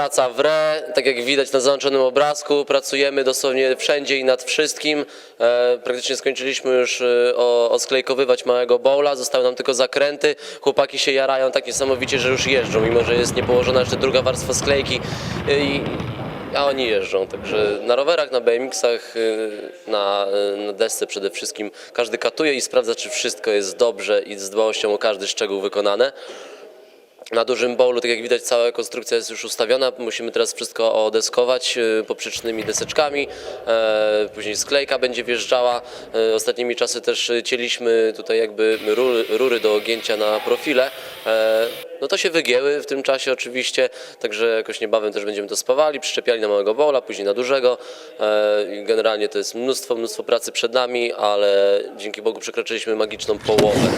praca w re, tak jak widać na załączonym obrazku, pracujemy dosłownie wszędzie i nad wszystkim. E, praktycznie skończyliśmy już e, osklejkowywać małego bowla, zostały nam tylko zakręty. Chłopaki się jarają tak niesamowicie, że już jeżdżą, mimo że jest niepołożona jeszcze druga warstwa sklejki. E, I, a oni jeżdżą, także na rowerach, na BMX-ach, na, na desce przede wszystkim każdy katuje i sprawdza, czy wszystko jest dobrze i z dbałością o każdy szczegół wykonane. Na dużym bowlu, tak jak widać, cała konstrukcja jest już ustawiona. Musimy teraz wszystko odeskować y, poprzecznymi deseczkami. E, Później sklejka będzie wjeżdżała. E, Ostatnimi czasy też y, cieliśmy tutaj jakby rury, do ogięcia na profile. E, No to się wygięły w tym czasie oczywiście, także jakoś niebawem też będziemy to spawali, przyczepiali na małego bowla, później na dużego. Generalnie to jest mnóstwo, mnóstwo pracy przed nami, ale dzięki Bogu przekroczyliśmy magiczną połowę.